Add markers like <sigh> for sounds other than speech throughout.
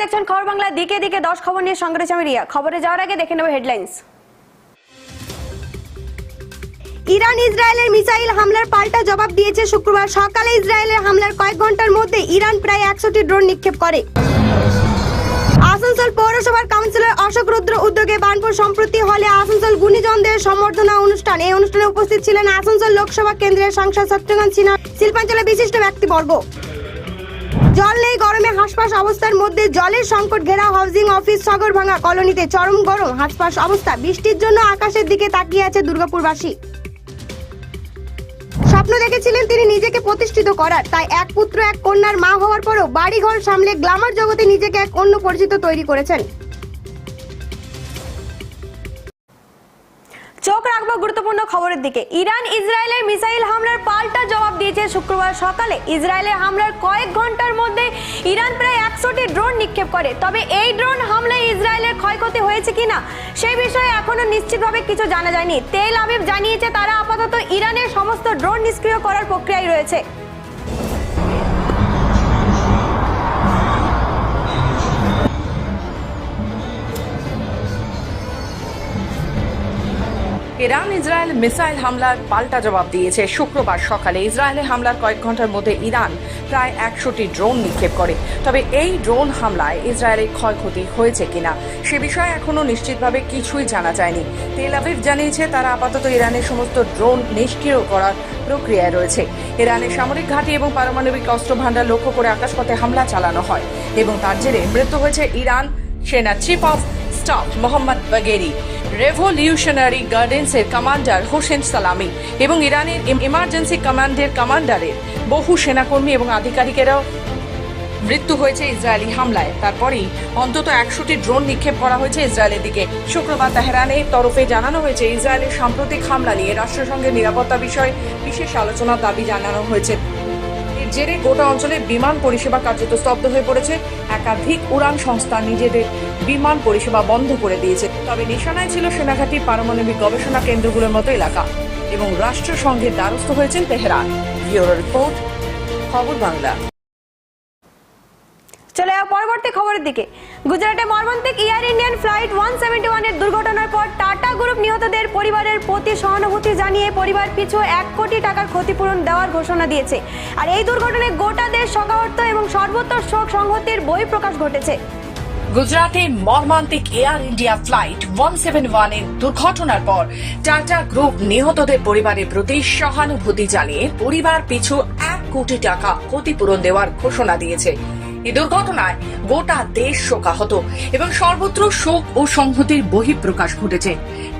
দেখছেন খবর বাংলা দিকে দিকে দশ খবর নিয়ে সঙ্গে আমি রিয়া। খবরে যাওয়ার আগে দেখে নেব হেডলাইন্স ইরান, ইসরায়েলের মিসাইল হামলার পাল্টা জবাব দিয়েছে শুক্রবার। সকালে ইসরায়েলের হামলার কয়েক ঘণ্টার মধ্যে ইরান প্রায় একশোটি ড্রোন নিক্ষেপ করে। আসানসোল পৌরসভার কাউন্সিলর অশোক রুদ্র উদ্যোগে বানপুর সম্প্রতি হলে আসানসোল গুণীজনদের সম্বর্ধনা অনুষ্ঠান। এই অনুষ্ঠানে উপস্থিত ছিলেন আসানসোল লোকসভা কেন্দ্রের সাংসদ সত্যকান্ত সিনহা। শিল্পাঞ্চলের বিশিষ্ট ব্যক্তিবর্গ। জল নেই, গরমে হাসপাস অবস্থার মধ্যে জলের সংকট ঘেরা হাউজিং অফিস সাগরভাঙা কলোনিতে চরম গরম, হাঁসফাঁস অবস্থা। বৃষ্টির জন্য আকাশের দিকে তাকিয়ে আছে দুর্গাপুরবাসী। স্বপ্ন দেখেছিলেন তিনি নিজেকে প্রতিষ্ঠিত করার, তাই এক পুত্র, এক কন্যার মা হওয়ার পরও বাড়িঘর সামলে গ্লামার জগতে নিজেকে এক অন্য পরিচিত তৈরি করেছেন। রাখব গুরুত্বপূর্ণ খবরের দিকে। ইরান, ইসরায়েলের মিসাইল হামলার পাল্টা জবাব দিয়েছে শুক্রবার সকালে। ইসরায়েলের হামলার কয়েক ঘণ্টার মধ্যে ইরান প্রায় একশোটি ড্রোন নিক্ষেপ করে। তবে এই ড্রোন হামলায় ইসরায়েলের ক্ষয়ক্ষতি হয়েছে কিনা সেই বিষয়ে এখনও নিশ্চিতভাবে কিছু জানা যায়নি। তেল আবিব জানিয়েছে, তারা আপাতত ইরানের সমস্ত ড্রোন নিষ্ক্রিয় করার প্রক্রিয়ায় রয়েছে। ইরান ইসরায়েল মিসাইল হামলার পাল্টা জবাব দিয়েছে। শুক্রবার সকালে ইসরায়েলে হামলার কয়েক ঘণ্টার মধ্যে ইরান প্রায় একশোটি ড্রোন নিক্ষেপ করে। তবে এই ড্রোন হামলায় ইসরায়েলের ক্ষয়ক্ষতি হয়েছে কিনা, সে বিষয়ে এখনও নিশ্চিতভাবে কিছুই জানা যায়নি। তেল আবিব জানিয়েছে, তারা আপাতত ইরানের সমস্ত ড্রোন নিষ্ক্রিয় করার প্রক্রিয়ায় রয়েছে। ইরানের সামরিক ঘাঁটি এবং পারমাণবিক অস্ত্র ভান্ডার লক্ষ্য করে আকাশপথে হামলা চালানো হয় এবং তার জেরে মৃত্যু হয়েছে ইরান সেনা chief of staff Mohammad Bagheri revolutionary গার্ডেন্সের commander Hossein Salami এবং ইরানের ইমার্জেন্সি কমান্ডের কমান্ডারের বহু সেনাকর্মী এবং আধিকারিকেরাও মৃত্যু হয়েছে ইসরায়েলি হামলায়। তারপরেই অন্তত একশোটি ড্রোন নিক্ষেপ করা হয়েছে ইসরায়েলের দিকে। শুক্রবার তেহরানের তরফে জানানো হয়েছে, ইসরায়েলের সাম্প্রতিক হামলা নিয়ে রাষ্ট্রসংঘের নিরাপত্তা বিষয়ে বিশেষ আলোচনার দাবি জানানো হয়েছে। জেরে গোটা অঞ্চলে বিমান পরিষেবা কার্যত স্তব্ধ হয়ে পড়েছে। একাধিক উড়ান সংস্থা নিজেদের বিমান পরিষেবা বন্ধ করে দিয়েছে। তবে নিশানায় ছিল সেনাঘাটি পারমাণবিক গবেষণা কেন্দ্রগুলোর মতো এলাকা এবং রাষ্ট্রসংঘের দ্বারস্থ হয়েছেন তেহরান। ব্যুরো রিপোর্ট, খবর বাংলা। চলে যাও পরবর্তী খবরের দিকে। গুজরাটে মর্মান্তিক Air Indian flight one seventy ওয়ানের দুর্ঘটনার পর টাটা গ্রুপ নিহতদের পরিবারের প্রতি সহানুভূতি জানিয়ে পরিবার পিছু এক কোটি টাকার ক্ষতিপূরণ দেওয়ার ঘোষণা দিয়েছে। আর এই দুর্ঘটনায় গোটা দেশ শোকাহত এবং সর্বত্র শোক সংহতির বই প্রকাশ ঘটেছে। গুজরাটে মর্মান্তিক Air India flight one seven ওয়ানের দুর্ঘটনার পর টাটা গ্রুপ নিহতদের পরিবারের প্রতি সহানুভূতি জানিয়ে পরিবার পিছু এক কোটি টাকা ক্ষতিপূরণ দেওয়ার ঘোষণা দিয়েছে। এই দুর্ঘটনায় গোটা দেশ শোকাহত এবং সর্বত্র শোক ও সংহতির বহিঃপ্রকাশ ঘটেছে।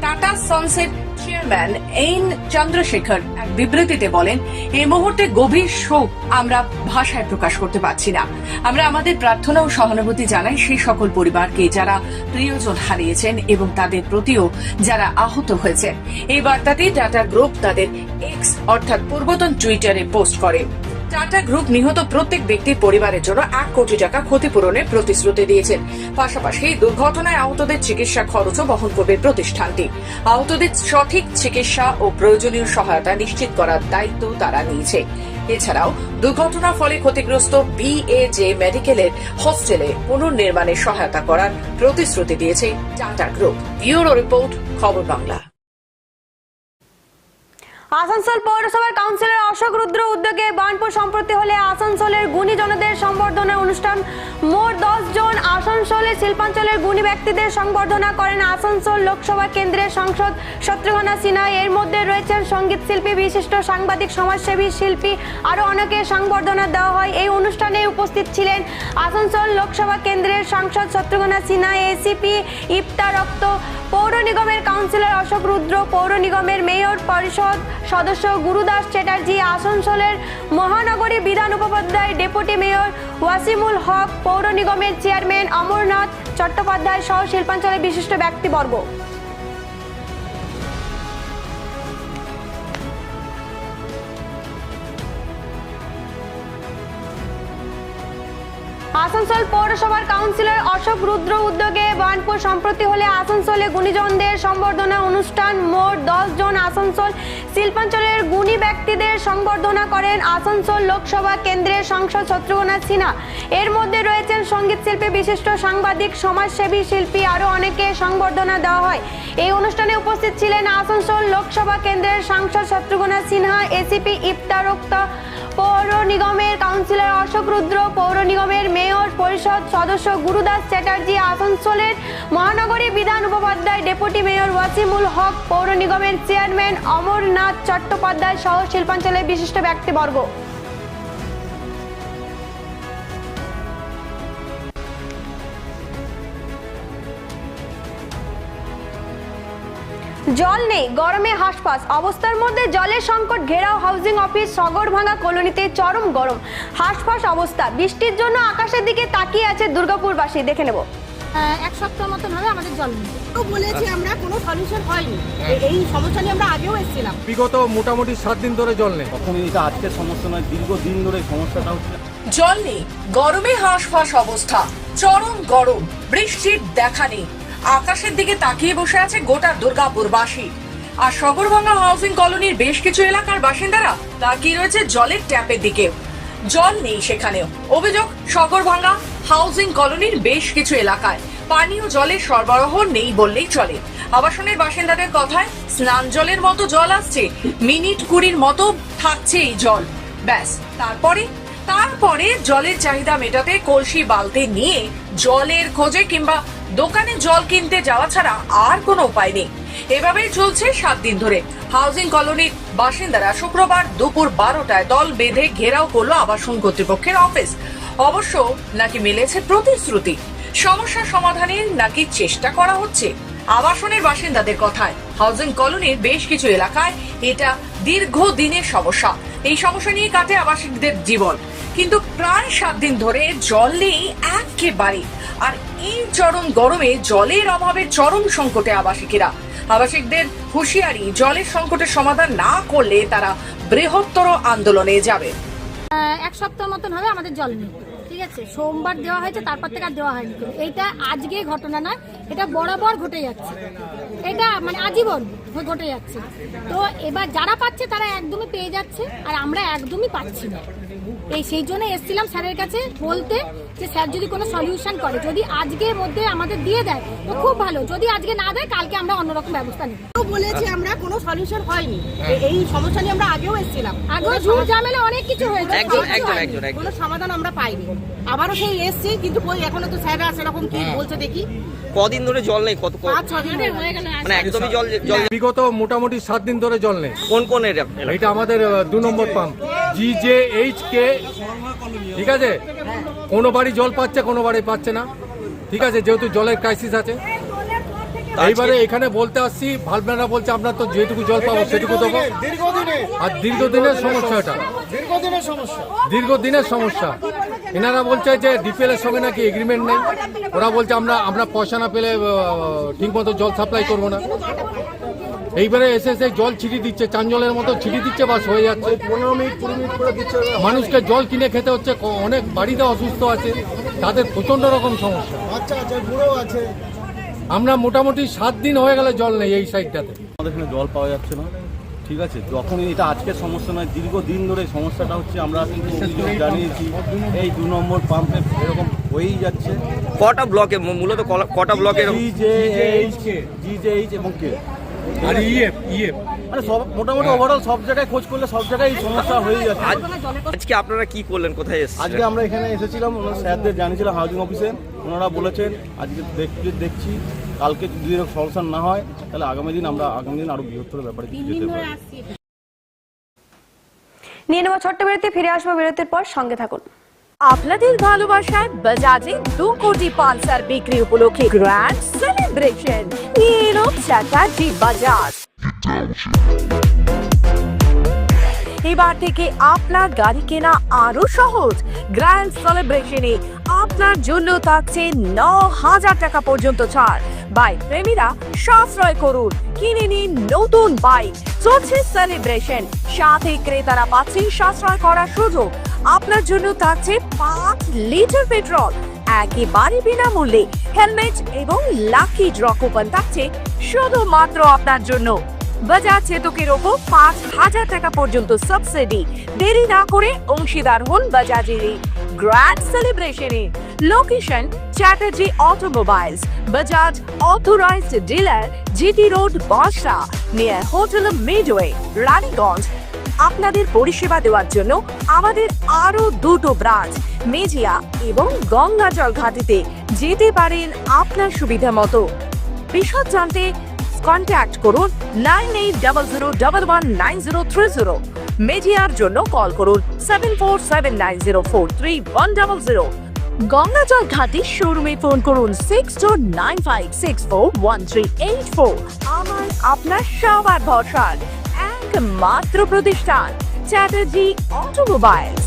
টাটা সন্সের চেয়ারম্যান এন চন্দ্রশেখর এক বিবৃতিতে বলেন, এই মুহূর্তে গভীর শোক আমরা ভাষায় প্রকাশ করতে পারছি না। আমরা আমাদের প্রার্থনা ও সহানুভূতি জানাই সেই সকল পরিবারকে যারা প্রিয়জন হারিয়েছেন এবং তাদের প্রতিও যারা আহত হয়েছে এই বার্তাটি টাটা গ্রুপ তাদের এক্স অর্থাৎ পূর্বতন টুইটারে পোস্ট করে। টাটা গ্রুপ নিহত প্রত্যেক ব্যক্তির পরিবারের জন্য এক কোটি টাকা ক্ষতিপূরণের প্রতিশ্রুতি দিয়েছেন। পাশাপাশি দুর্ঘটনায় আহতদের চিকিৎসা খরচও বহন করবে প্রতিষ্ঠানটি। আহতদের সঠিক চিকিৎসা ও প্রয়োজনীয় সহায়তা নিশ্চিত করার দায়িত্ব তারা নিয়েছে। এছাড়াও দুর্ঘটনার ফলে ক্ষতিগ্রস্ত বিএজে মেডিকেলের হোস্টেলে পুনর্নির্মাণের সহায়তা করার প্রতিশ্রুতি দিয়েছে টাটা গ্রুপ। ব্যুরো রিপোর্ট, খবর বাংলা। আসানসোল পৌরসভার কাউন্সিলর অশোক রুদ্র উদ্যোগে বানপুর সম্প্রতি হলে আসানসোলের গুণীজনদের সম্বর্ধনা অনুষ্ঠান। মোট দশ জন আসানসোলের শিল্পাঞ্চলের গুণী ব্যক্তিদের সংবর্ধনা করেন আসানসোল লোকসভা কেন্দ্রের সংসদ শত্রুঘ্না সিনহা। এর মধ্যে রয়েছেন সংগীত শিল্পী, বিশিষ্ট সাংবাদিক, সমাজসেবী শিল্পী, আরও অনেকের সংবর্ধনা দেওয়া হয়। এই অনুষ্ঠানে উপস্থিত ছিলেন আসানসোল লোকসভা কেন্দ্রের সাংসদ শত্রুঘ্না সিনহা এসিপি ইফতা রক্ত, পৌর নিগমের কাউন্সিলর অশোক রুদ্র, পৌর নিগমের মেয়র পরিষদ সদস্য গুরুদাস চ্যাটার্জি, আসানসোলের মহানগরী বিধান উপাধ্যায় ডেপুটি মেয়র ওয়াসিমুল হক, পৌর নিগমের চেয়ারম্যান অমরনাথ চট্টোপাধ্যায় সহ শিল্পাঞ্চলের বিশিষ্ট ব্যক্তিবর্গ। আসানসোল পৌরসভার কাউন্সিলর অশোক রুদ্র উদ্যোগে বার্নপুর সম্প্রতি হলে আসানসোলে গুণীজনদের সংবর্ধনা অনুষ্ঠান। মোট দশ জন আসানসোল শিল্পাঞ্চলের গুণী ব্যক্তিদের সংবর্ধনা করেন আসানসোল লোকসভা কেন্দ্রের সাংসদ শত্রুঘ্না সিনহা। এর মধ্যে রয়েছেন সংগীত শিল্পী, বিশিষ্ট সাংবাদিক, সমাজসেবী শিল্পী, আরও অনেকে সংবর্ধনা দেওয়া হয়। এই অনুষ্ঠানে উপস্থিত ছিলেন আসানসোল লোকসভা কেন্দ্রের সাংসদ শত্রুঘ্না সিনহা, এসিপি ইফতার উক্তা পৌর নিগমের কাউন্সিলর অশোক রুদ্র, পৌর নিগমের মেয়র পরিষদ সদস্য গুরুদাস চ্যাটার্জি, আসানসোলের মহানগরী বিধান উপাধ্যায় ডেপুটি মেয়র ওয়াসিমুল হক, পৌর নিগমের চেয়ারম্যান অমরনাথ চট্টোপাধ্যায় সহ শিল্পাঞ্চলের বিশিষ্ট ব্যক্তিবর্গ। জল নেই গরমে হাসপাস অবস্থার মধ্যে জলের সংকট ঘেরাও হাউজিং অফিস সগরভাঙা কলোনিতে চরম গরম। হাসফাস অবস্থা বৃষ্টির জন্য আকাশের দিকে তাকিয়ে আছে দুর্গাপুরবাসী দেখে নেব। এক সপ্তাহ মতন হবে আমাদের জল নেই। তো বলেছি আমরা কোনো সলিউশন হয়নি। এই সমস্যা নিয়ে আমরা আগেও এসেছিলাম। বিগত মোটামুটি সাত দিন ধরে জল নেই। তখন এটা আজকের সমস্যা নয় দীর্ঘদিন ধরে এই সমস্যাটা হচ্ছে। জল নেই গরমে হাঁসফাঁস অবস্থা চরম গরম বৃষ্টির দেখা নেই। আকাশের দিকে তাকিয়ে বসে আছে গোটা দুর্গাপুরবাসী। আর সগরভাঙ্গা হাউসিং কলোনির বেশ কিছু এলাকার বাসিন্দারা তাকিয়ে রয়েছে জলের ট্যাপের দিকে। জল নেই সেখানেও। অভিযোগ সগরভাঙ্গা হাউজিং কলোনির বেশ কিছু এলাকায়। পানীয় জলের সরবরাহ নেই বললেই চলে। আবাসনের বাসিন্দাদের কথায়, স্নান জলের মতো জল আসছে, মিনিট কুড়ির মতো থাকছে এই জল। ব্যাস, তারপরে? তারপরে জলের চাহিদা মেটাতে কলসি বালতি নিয়ে জলের খোঁজে কিংবা দোকানে জল কিনতে যাওয়া ছাড়া আর কোনো উপায় নেই। এভাবেই চলছে সাত দিন ধরে। হাউজিং কলোনির বাসিন্দারা শুক্রবার দুপুর বারোটায় দল বেঁধে ঘেরাও করল আবাসন কর্তৃপক্ষের অফিস। অবশ্য নাকি মিলেছে প্রতিশ্রুতি। সমস্যা সমাধানের নাকি চেষ্টা করা হচ্ছে। আবাসনের বাসিন্দাদের কথায়, হাউজিং কলোনির বেশ কিছু এলাকায় এটা দীর্ঘদিনের সমস্যা। এই সমস্যা নিয়ে কাটে আবাসিকদের জীবন। কিন্তু প্রায় সাত দিন ধরে জল নেই একেবারে। আর এই চরম গরমে জলের অভাবে চরম সংকটে আবাসিকেরা। আবাসিকদের হুঁশিয়ারি, জলের সংকটের সমাধান না করলে তারা বৃহত্তর আন্দোলনে যাবে। এক সপ্তাহ মতন হবে আমাদের জল নেই। ঠিক আছে? সোমবার দেওয়া হয়েছে, তারপর থেকে আর দেওয়া হয়নি। এইটা আজকে ঘটনা নয়, এটা বরাবর ঘটে যাচ্ছে। এটা মানে আজীবন ঘটে যাচ্ছে। তো এবার যারা পাচ্ছে তারা একদমই পেয়ে যাচ্ছে, আর আমরা একদমই পাচ্ছি না। এই সেই জন্য এসছিলাম স্যারের কাছে বলতে। যে স্যার যদি কোনো সলিউশন করে যদি আজকের মধ্যে আমাদের দিয়ে দেয় তো খুব ভালো। যদি আজকে না দেয় কালকে আমরা অন্যরকম ব্যবস্থা নেব। তো বলেছি আমরা কোনো সলিউশন হয়নি। এই সমস্যা নিয়ে আমরা আগেও এসেছিলাম। আগেও ঝুট ঝামেলা অনেক কিছু হয়েছে। একদম একদম একদম কোনো সমাধান আমরা পাইনি। আবারও সেই এসছি কিন্তু কই এখনও তো স্যাররা সেরকম কি বলছে দেখি। কদিন ধরে জল নেই কত পাঁচ ছ দিন হয়ে মানে একদমই জল জল বিগত মোটামুটি সাত দিন ধরে জল নেই। কোন কোন এটা আমাদের দু number pump G J H K ঠিক আছে? কোনো বাড়ি জল পাচ্ছে কোনো বাড়ি পাচ্ছে না। ঠিক আছে যেহেতু জলের ক্রাইসিস আছে। এইবারে এখানে বলতে আসছি ভালবেনা বলছে আপনার তো যেটুকু জল পাবো সেটুকু দেবো। আর দীর্ঘদিনের সমস্যা। এটা দীর্ঘদিনের সমস্যা। এনারা বলছে যে ডিপিএল এর সঙ্গে নাকি এগ্রিমেন্ট নেই। ওরা বলছে আমরা আমরা পয়সা না পেলে ঠিক মতো জল সাপ্লাই করব না। এইবারে এসে এসে জল ছিটি দিচ্ছে চান জলের মতো ছিটি দিচ্ছে বাস হয়ে যাচ্ছে। পনেরো মিনিট কুড়ি মিনিট করে দিচ্ছে। মানুষকে জল কিনে খেতে হচ্ছে ক- অনেক বাড়িতে অসুস্থ আছে তাদের প্রচণ্ড রকম সমস্যা। আচ্ছা আচ্ছা আছে। আমরা মোটামুটি সাত দিন হয়ে গেলে জল নেই এই সাইডটাতে। আমাদের এখানে জল পাওয়া যাচ্ছে না। ঠিক আছে যখন এটা আজকের সমস্যা নয় দীর্ঘদিন ধরে সমস্যাটা হচ্ছে আমরা কিন্তু জানিয়েছি এই দু নম্বর পাম্পে এরকম হয়েই যাচ্ছে। কটা ব্লকে মূলত কটা ব্লকে এরকম- G J H G J H এবং কে আর ইএফ ইএফ। মানে সব মোটামুটি ওভারঅল সব জায়গায় খোঁজ করলে সব জায়গায় এই সমস্যা হয়ে যাচ্ছে। আজকে আপনারা কি করলেন? কোথায় এসেছেন আজকে আমরা এখানে এসেছিলাম ওনার স্যারদের জানিয়েছিলাম হাউজিং অফিসে ওনারা বলেছেন আজকে দেখছি দেখছি কালকে যদি এরকম সলিউশন না হয় তাহলে আগামী দিন আমরা আগামী দিন আরও বৃহত্তর ব্যাপারে কিছু যেতে পারি। নিয়ে নেওয়া ছোট্ট বিরতি ফিরে আসব বিরতির পর সঙ্গে থাকুন। আপনাদের ভালোবাসায় বাজাজে দু কোটি পালসার বিক্রি উপলক্ষে গ্র্যান্ড সেলিব্রেশন নিয়ে এলো চ্যাটার্জি বাজাজ এবার থেকে আপনার গাড়ি কেনা আরও সহজ। গ্র্যান্ড সেলিব্রেশনে আপনার জন্য থাকছে ন হাজার টাকা পর্যন্ত ছাড়। বাইক প্রেমীরা সাশ্রয় করুন। কিনে নিন নতুন বাইক চলছে সেলিব্রেশন সাথে ক্রেতারা পাচ্ছেন সাশ্রয় করার সুযোগ। আপনার জন্য থাকছে পাঁচ লিটার পেট্রোল একেবারে বিনামূল্যে। হেলমেট এবং লাকি ড্র কুপন থাকছে শুধুমাত্র আপনার জন্য। বাজাজ চেতকের ওপর পাঁচ হাজার টাকা পর্যন্ত সাবসিডি দেরি না করে অংশীদার হন বাজাজের grand সেলিব্রেশনে location Chatterjee automobiles Bajaj authorized dealer GT road বাসা নিয়ার হোটেল মিডওয়ে রানীগঞ্জ আপনাদের পরিষেবা দেওয়ার জন্য আমাদের আরও দুটো ব্রাঞ্চ মেজিয়া এবং গঙ্গাজল ঘাটিতে যেতে পারেন আপনার সুবিধা মতো। বিশদ জানতে কন্ট্যাক্ট করুন nine eight double zero double one nine zero three zero. Magyar জন্য কল করুন seven four seven nine zero four three one double zero. Gangajalghati শোরুমে ফোন করুন six two nine five six four one three eight four. আমার, আপনার সবার ভরসার একমাত্র প্রতিষ্ঠান চ্যাটার্জি অটোমোবাইলস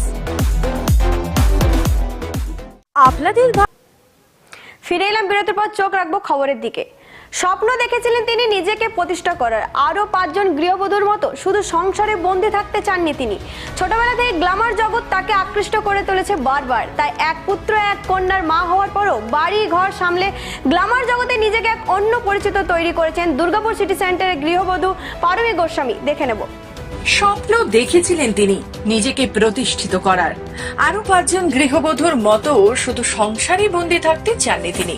আপনাদের ফিরে এলাম বিরতির পর চোখ রাখব খবরের দিকে। স্বপ্ন দেখেছিলেন তিনি নিজেকে প্রতিষ্ঠা করার। আরও পাঁচজন গৃহবধূর মতো শুধু সংসারে বন্দি থাকতে চাননি তিনি। ছোটবেলা থেকে গ্লামার জগৎ তাকে আকৃষ্ট করে তুলেছে বারবার। তাই এক পুত্র, এক কন্যার মা হওয়ার পরও বাড়ি ঘর সামলে গ্লামার জগতে নিজেকে এক অন্য পরিচিত তৈরি করেছেন দুর্গাপুর সিটি সেন্টারের গৃহবধূ পারমী গোস্বামী। দেখে নেব। স্বপ্ন দেখেছিলেন তিনি নিজেকে প্রতিষ্ঠিত করার। আরও পাঁচজন গৃহবধূর মতো শুধু সংসারে বন্দি থাকতে চাননি তিনি।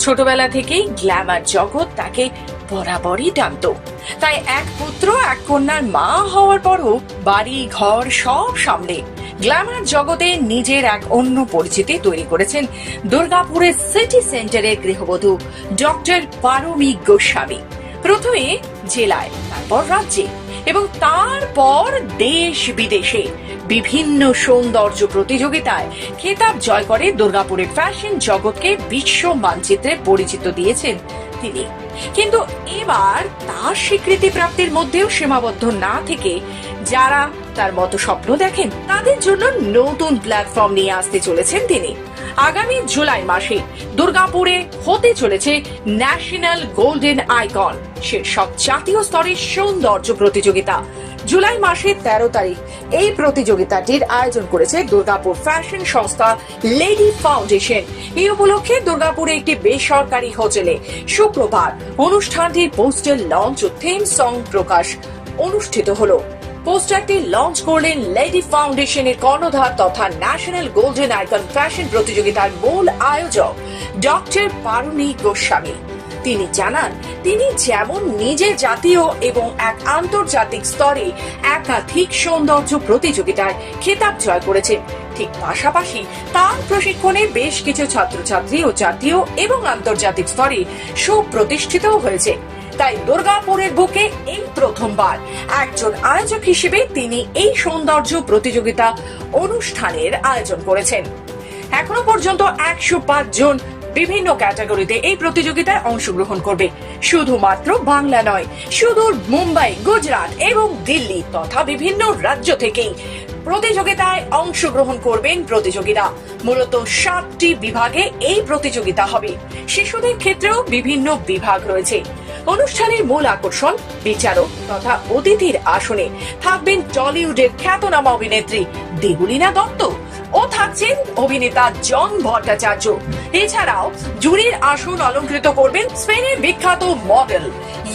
ছোটবেলা থেকেই গ্ল্যামার জগৎ তাকে বরাবরই টানত। তাই এক পুত্র, এক কন্যার মা হওয়ার পরও বাড়ি, ঘর সব সামলে গ্ল্যামার জগতে নিজের এক অন্য পরিচিতি তৈরি করেছেন দুর্গাপুরের সিটি সেন্টারের গৃহবধূ ডক্টর পারমী গোস্বামী। প্রথমে জেলায়, তারপর রাজ্যে। এবং তারপর দেশ বিদেশে বিভিন্ন সৌন্দর্য প্রতিযোগিতায় খেতাব জয় করে দুর্গাপুরের ফ্যাশন জগৎকে বিশ্ব মানচিত্রে পরিচিত দিয়েছেন তিনি। কিন্তু এবার তার স্বীকৃতি প্রাপ্তির মধ্যেও সীমাবদ্ধ না থেকে যারা তার মতো স্বপ্ন দেখেন, তাদের জন্য নতুন প্ল্যাটফর্ম নিয়ে আসতে চলেছেন তিনি। আগামী জুলাই মাসে দুর্গাপুরে হতে চলেছে ন্যাশনাল গোল্ডেন আইকন। শীর্ষক জাতীয় স্তরের সৌন্দর্য প্রতিযোগিতা। জুলাই মাসের তেরো তারিখ এই প্রতিযোগিতাটির আয়োজন করেছে দুর্গাপুর ফ্যাশন সংস্থা লেডি ফাউন্ডেশন। এই উপলক্ষে দুর্গাপুরে একটি বেসরকারি হোটেলে শুক্রবার অনুষ্ঠানটির পোস্টার লঞ্চ ও থিম সং প্রকাশ অনুষ্ঠিত হলো। পোস্টারটি লঞ্চ করলেন লেডি ফাউন্ডেশনের কর্ণধার তথা ন্যাশনাল গোল্ডেন আইকন ফ্যাশন প্রতিযোগিতার মূল আয়োজক, ডক্টর পারুণী গোস্বামী। তিনি জানান, তিনি যেমন নিজে জাতীয় এবং এক আন্তর্জাতিক স্তরে একাধিক সৌন্দর্য প্রতিযোগিতায় খেতাব জয় করেছেন। ঠিক পাশাপাশি তার প্রশিক্ষণে বেশ কিছু ছাত্রছাত্রী ও জাতীয় এবং আন্তর্জাতিক স্তরে সুপ্রতিষ্ঠিতও হয়েছে। তাই দুর্গাপুরের বুকে এই প্রথমবার। একজন আয়োজক হিসেবে তিনি এই সৌন্দর্য প্রতিযোগিতা অনুষ্ঠানের আয়োজন করেছেন। এখনও পর্যন্ত একশো পাঁচ জন বিভিন্ন ক্যাটাগরিতে এই প্রতিযোগিতায় অংশগ্রহণ করবে। শুধুমাত্র বাংলা নয়, সুদূর মুম্বাই, গুজরাট এবং দিল্লি তথা বিভিন্ন রাজ্য থেকেই প্রতিযোগিতায় অংশগ্রহণ করবেন প্রতিযোগীরা। মূলত সাতটি বিভাগে এই প্রতিযোগিতা হবে। শিশুদের ক্ষেত্রেও বিভিন্ন বিভাগ রয়েছে। অনুষ্ঠানের মূল আকর্ষণ বিচারক তথা অতিথির আসনে থাকবেন টলিউডের খ্যাতনামা অভিনেত্রী দেবলীনা দত্ত ও থাকছেন অভিনেতা জন ভট্টাচার্য। এছাড়াও জুরির আসন অলঙ্কৃত করবেন স্পেনের বিখ্যাত মডেল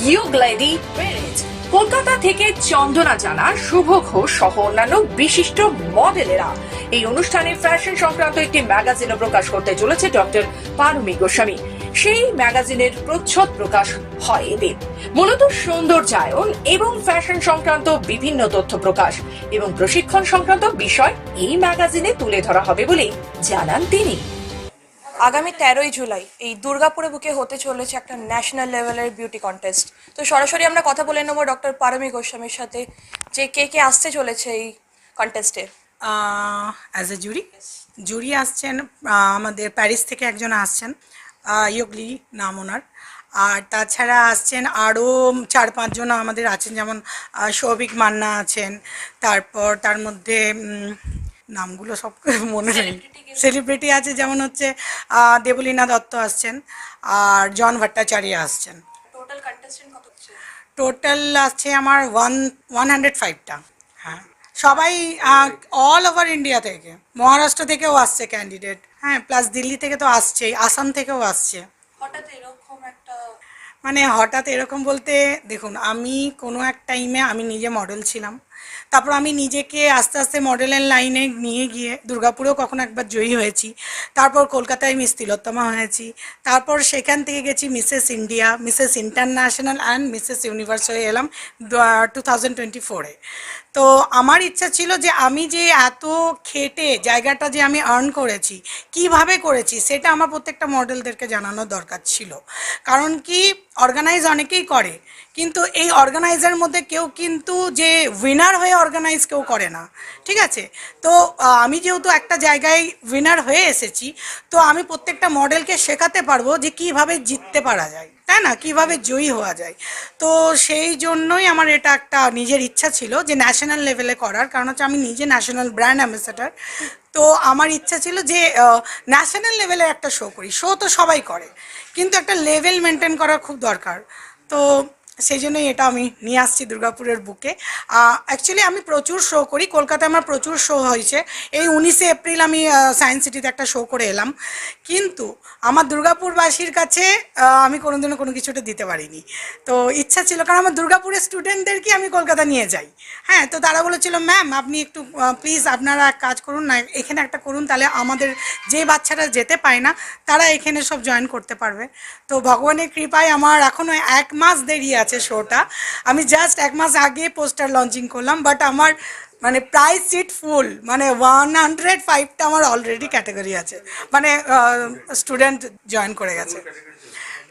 ইউগ্লেডি পেরেজ। কলকাতা থেকে চন্দনা জানা শুভ ঘোষ সহ অন্যান্য বিশিষ্ট মডেলেরা এই অনুষ্ঠানে ফ্যাশন সংক্রান্ত একটি ম্যাগাজিনও প্রকাশ করতে চলেছে ডক্টর পারুমি গোস্বামী। সেই ম্যাগাজিনের প্রচ্ছদ প্রকাশ হয় এদিন। মূলত সৌন্দর্যায়ন এবং ফ্যাশন সংক্রান্ত বিভিন্ন তথ্য প্রকাশ এবং প্রশিক্ষণ সংক্রান্ত বিষয় এই ম্যাগাজিনে তুলে ধরা হবে বলে জানান তিনি। আগামী তেরোই জুলাই এই দুর্গাপুরে বুকে হতে চলেছে একটা ন্যাশনাল লেভেলের বিউটি কন্টেস্ট তো সরাসরি আমরা কথা বলে নেব ডক্টর পারমী গোস্বামীর সাথে, যে কে কে আসতে চলেছে এই কন্টেস্টে অ্যাজ এ জুরি জুরি আসছেন আমাদের প্যারিস থেকে একজন আসছেন ইয়োগলি নাম ওনার। আর তাছাড়া আসছেন আরও চার পাঁচজন আমাদের আছেন, যেমন সৌভিক মান্না আছেন, তারপর তার মধ্যে নামগুলো সব <laughs> মনে নেই। সেলিব্রিটি আছে যেমন হচ্ছে দেবলীনা দত্ত আসছেন আর জন ভট্টাচার্য আসছেন। টোটাল আসছে আমার ওয়ান ওয়ান হান্ড্রেড ফাইভটা হ্যাঁ। সবাই অল ওভার ইন্ডিয়া থেকে। মহারাষ্ট্র থেকেও আসছে ক্যান্ডিডেট হ্যাঁ প্লাস দিল্লি থেকে তো আসছেই আসাম থেকেও আসছে। হঠাৎ এরকম একটা মানে হঠাৎ এরকম বলতে দেখুন আমি কোনো এক টাইমে আমি নিজে মডেল ছিলাম। তারপর আমি নিজেকে আস্তে আস্তে মডেলের লাইনে নিয়ে গিয়ে দুর্গাপুরেও কখনো একবার জয়ী হয়েছি। তারপর কলকাতায় মিস তিলোত্তমা হয়েছি। তারপর সেখান থেকে গেছি Mrs India, Mrs International and Mrs Universe হয়ে এলাম টু থাউজেন্ড টোয়েন্টি ফোরে তো আমার ইচ্ছা ছিল যে আমি যে এত খেটে জায়গাটা যে আমি আর্ন করেছি, কীভাবে করেছি, সেটা আমার প্রত্যেকটা মডেলদেরকে জানানোর দরকার ছিল। কারণ কি অর্গানাইজ অনেকেই করে। কিন্তু এই অর্গানাইজার মধ্যে কেউ কিন্তু যে উইনার হয়ে অর্গানাইজ কেউ করে না, ঠিক আছে? তো আমি যেহেতু একটা জায়গায় উইনার হয়ে এসেছি, তো আমি প্রত্যেকটা মডেলকে শেখাতে পারব যে কীভাবে জিততে পারা যায়, তাই না? কীভাবে জয়ী হওয়া যায়। তো সেই জন্যই আমার এটা একটা নিজের ইচ্ছা ছিল যে ন্যাশনাল লেভেলে করার, কারণ হচ্ছে আমি নিজে ন্যাশনাল ব্র্যান্ড অ্যাম্বাসেডার তো আমার ইচ্ছা ছিল যে ন্যাশনাল লেভেলে একটা শো করি। শো তো সবাই করে, কিন্তু একটা লেভেল মেনটেন করা খুব দরকার। তো সেই জন্যই এটা আমি নিয়ে আসছি দুর্গাপুরের বুকে। অ্যাকচুয়ালি আমি প্রচুর শো করি, কলকাতায় আমার প্রচুর শো হয়েছে। এই উনিশে এপ্রিল আমি সায়েন্স সিটিতে একটা শো করে এলাম। কিন্তু আমার দুর্গাপুরবাসীর কাছে আমি কোনোদিনও কোনো কিছুটা দিতে পারিনি। তো ইচ্ছা ছিল, কারণ আমার দুর্গাপুরের স্টুডেন্টদেরকে আমি কলকাতা নিয়ে যাই? হ্যাঁ তো তারা বলেছিল ম্যাম আপনি একটু প্লিজ আপনারা এক কাজ করুন, না, এখানে একটা করুন, তাহলে আমাদের যে বাচ্চারা যেতে পায় না, তারা এখানে সব জয়েন করতে পারবে। তো ভগবানের কৃপায় আমার এখনও এক মাস দেরি আছে। শোটা। আমি জাস্ট এক মাস আগে পোস্টার লঞ্চিং করলাম বাট আমার মানে প্রায় সিট ফুল মানে ওয়ান হান্ড্রেড ফাইভটা আমার অলরেডি ক্যাটাগরি আছে। মানে স্টুডেন্ট জয়েন করে গেছে।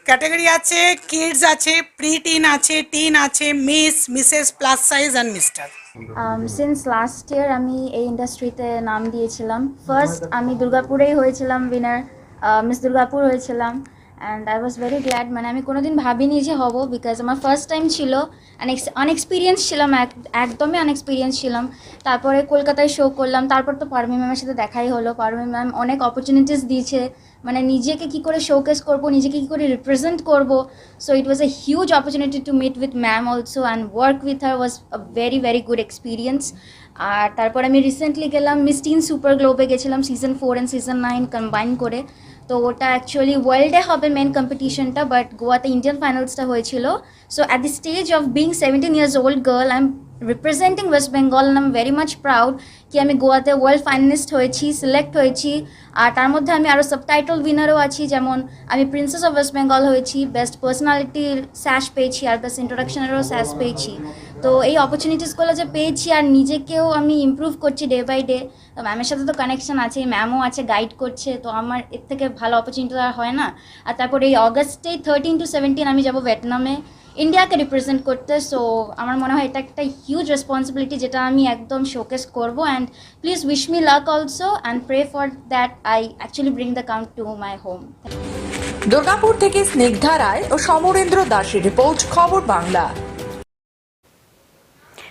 ক্যাটাগরি আছে কিডস আছে প্রি টিন আছে টিন আছে Miss Mrs plus size and Mister since last year আমি এই ইন্ডাস্ট্রিতে নাম দিয়েছিলাম। ফার্স্ট আমি দুর্গাপুরেই হয়েছিলাম উইনার মিস দুর্গাপুর হয়েছিলাম। And I was very glad মানে আমি কোনোদিন ভাবিনি যে হব বিকজ আমার ফার্স্ট টাইম ছিল আনএক্সপিরিয়েন্স ছিলাম একদমই আনএক্সপিরিয়েন্স ছিলাম। তারপরে কলকাতায় শো করলাম, তারপর তো পারমি ম্যামের সাথে দেখাই হলো। পারমি ম্যাম অনেক অপরচুনিটিস দিয়েছে মানে নিজেকে কি করে শোকেস করব, নিজেকে কি করে রিপ্রেজেন্ট করব। So it was a huge opportunity to meet with ma'am also and work with her was a very very good experience আর তারপর আমি রিসেন্টলি গেলাম মিস্টিন সুপার গ্লোবে গেছিলাম season four and season nine combine করে। তো ওটা অ্যাকচুয়ালি ওয়ার্ল্ডে হবে মেন কম্পিটিশনটা বাট গোয়াতে ইন্ডিয়ান ফাইনালসটা হয়েছিল। So at the stage of being seventeen years old girl I am representing West Bengal I am very much proud কি আমি গোয়াতে ওয়ার্ল্ড ফাইনালিস্ট হয়েছি সিলেক্ট হয়েছি। আর তার মধ্যে আমি আরও সাবটাইটল উইনারও আছি, যেমন আমি প্রিন্সেস অফ ওয়েস্ট বেঙ্গল হয়েছি বেস্ট পার্সোনালিটির স্যাশ পেয়েছি, আর বেস্ট ইন্ট্রোডাকশনেরও স্যাশ পেয়েছি। তো এই অপরচুনিটিসগুলো যে পেয়েছি আর নিজেকেও আমি ইমপ্রুভ করছি ডে বাই ডে তো ম্যামের সাথে তো কানেকশন আছে ম্যামও আছে গাইড করছে, তো আমার এর থেকে ভালো অপরচুনিটি আর হয় না। আর তারপর এই অগস্টে থার্টিন টু সেভেন্টিন আমি যাব ভিয়েতনামে ইন্ডিয়াকে রিপ্রেজেন্ট করতে সো আমার মনে হয় এটা একটা হিউজ রেসপন্সিবিলিটি যেটা আমি একদম শোকেস করব and please wish me luck also and pray for that I actually bring the count to my home Durgapur থেকে স্নিগ্ধা রায় ও সমরেন্দ্র দাসের রিপোর্ট, খবর বাংলা।